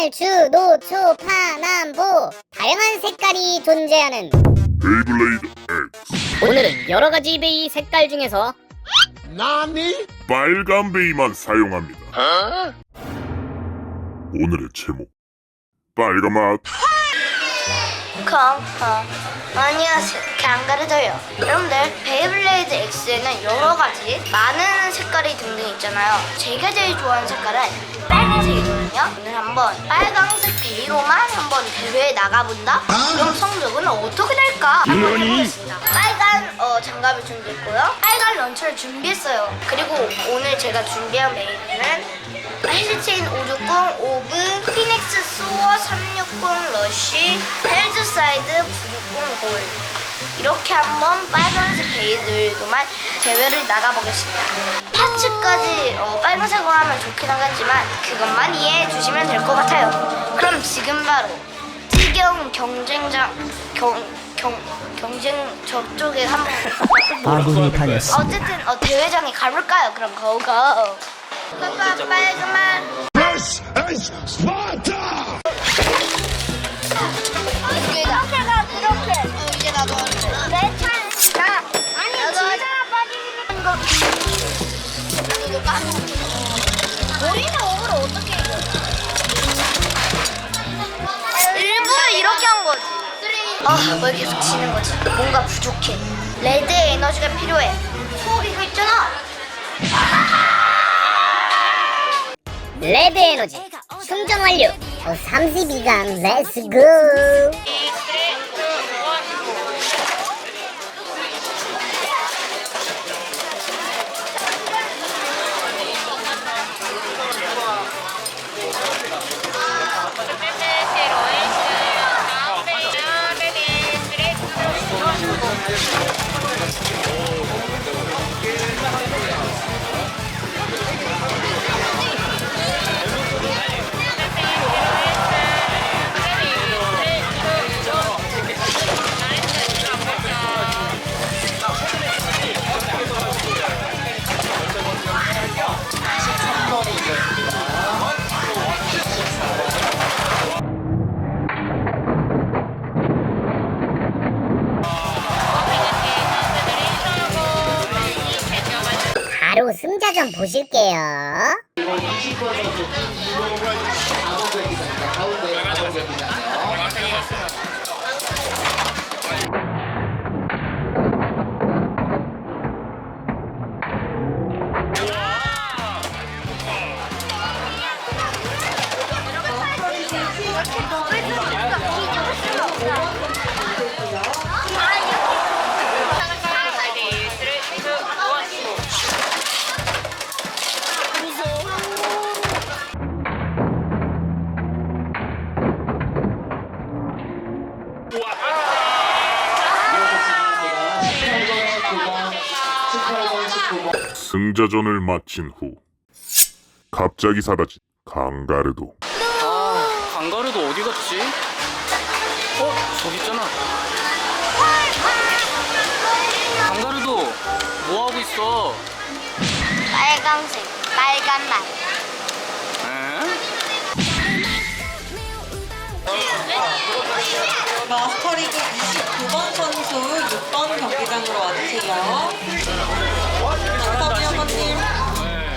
말, 주, 노, 초, 파, 남, 보 다양한 색깔이 존재하는 베이블레이드 X 오늘은 여러 가지 베이 색깔 중에서 빨간 베이만 사용합니다. 오늘의 제목 빨간 맛 컴, 컴. 안녕하세요. 강가르도요. 여러분들, 베이블레이드 X에는 여러 가지 많은 색깔이 등등 있잖아요. 제가 제일 좋아하는 색깔은 빨간색이거든요. 오늘 한번 빨간색 베이로만 한번 대회에 나가본다? 그럼 성적은 어떻게 될까? 한번 해보겠습니다. 빨간 어, 장갑을 준비했고요. 빨간 런처를 준비했어요. 그리고 오늘 제가 준비한 베이는 헬스체인 560, 오브, 피닉스 소어 360 러쉬, 헬즈사이드 960 골 이렇게 한번 빨간색 베이들도만 대회를 나가보겠습니다. 파츠까지 어, 빨간색으로 하면 좋긴 하겠지만 그것만 이해해 주시면 될 것 같아요. 그럼 지금 바로 지경 경쟁장 경, 경, 경쟁 저쪽에 한번 아군이 당했습니다. 어쨌든 어, 대회장에 가볼까요? 그럼 고고. 빨간 빨간만. 그렇 아, 뭘 계속 지는 거지? 뭔가 부족해. 레드의 에너지가 필요해. 소고기가 있잖아. 레드 에너지 충전 완료 어, 32강 렛츠고 좀 보실게요 승자전을 마친 후 갑자기 사라진 강가르도 아, 강가루도 어디 갔지? 어, 저기 있잖아. 강가루도 뭐 하고 있어? 빨강색, 빨간맛. 에? 마스터리그 29번 선수 6번 경기장으로 와주세요.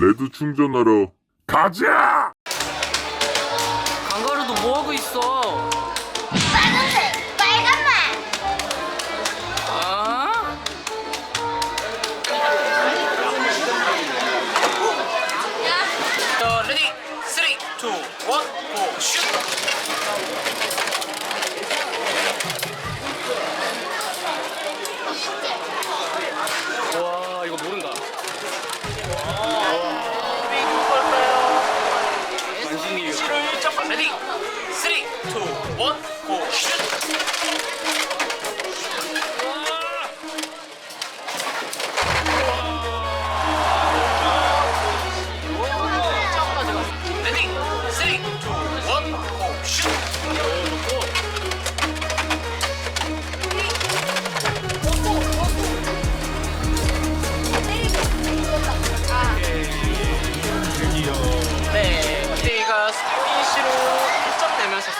레드 충전하러 가자! 강가루도 뭐 하고 있어? 빨간색, 빨간맛. 아? 자, 레디, 쓰리, 투, 원, 고, 슛!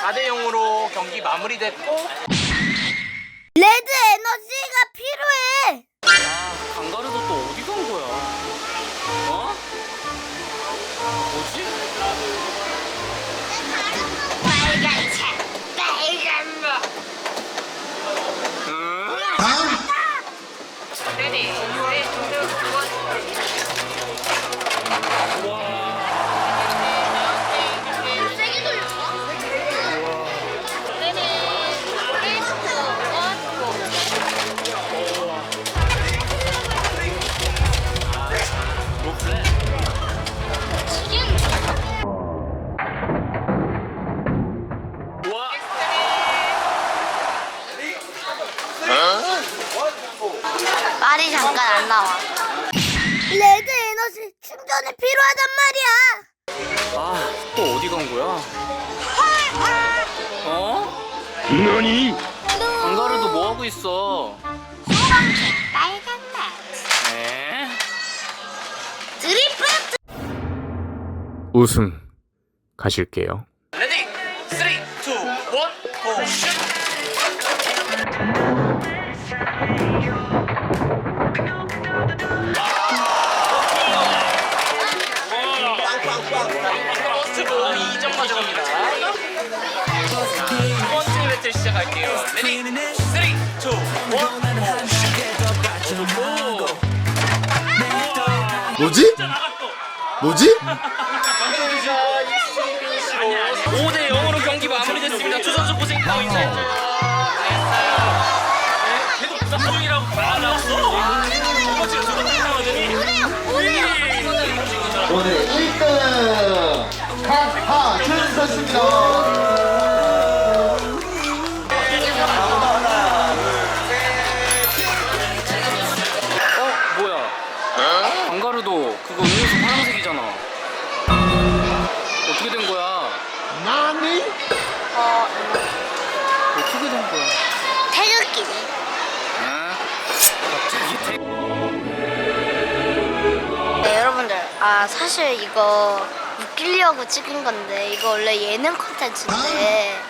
4대 0으로 경기 마무리됐고 말이 잠깐 안 나와. 레드 에너지 충전이 필요하단 말이야. 아, 또 어디 간 거야? 어? 너니? 강가루도 뭐 하고 있어? 빨간 맛. 에? 드리프트. 우승 가실게요. 버스로 2점 가져갑니다. 두 번째 배틀 시작할게요. 레디, 쓰리, 투, 원, 고, 슛! 뭐지? 뭐지? 5대 0으로 경기 마무리됐습니다. 두 선수 이제 알겠어요. 선수입니다. 어 뭐야? 강가루도 그거 음료수 파란색이잖아. 어떻게 된 거야? 나니? 어, 어떻게 된 거야? 태극기네. 아? 갑자기 태... 네, 여러분들. 아, 사실 이거 웃기려고 찍은 건데, 이거 원래 예능 콘텐츠인데,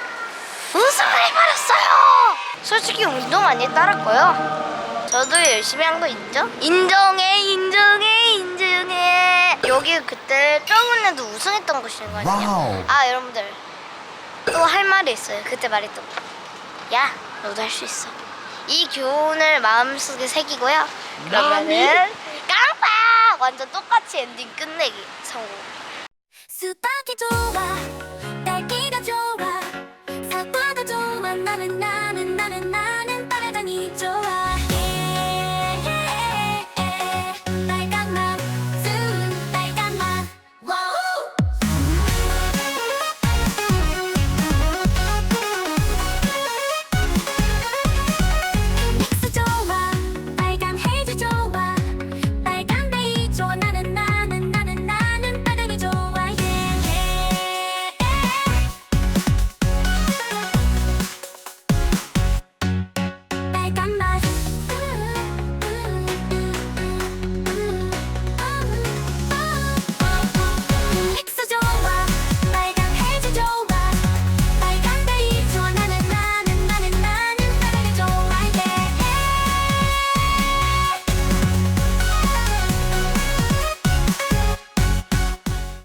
우승을 해버렸어요! 솔직히 운동 많이 따랐고요. 저도 열심히 한거 인정? 인정해, 인정해, 인정해. 여기 그때 저번에도 우승했던 곳이거든요. 아, 여러분들. 또 할 말이 있어요. 그때 말했던 거. 야, 너도 할 수 있어. 이 교훈을 마음속에 새기고요. 그러면은 깡파! 완전 똑같이 엔딩 끝내기 성공. 수박이 좋아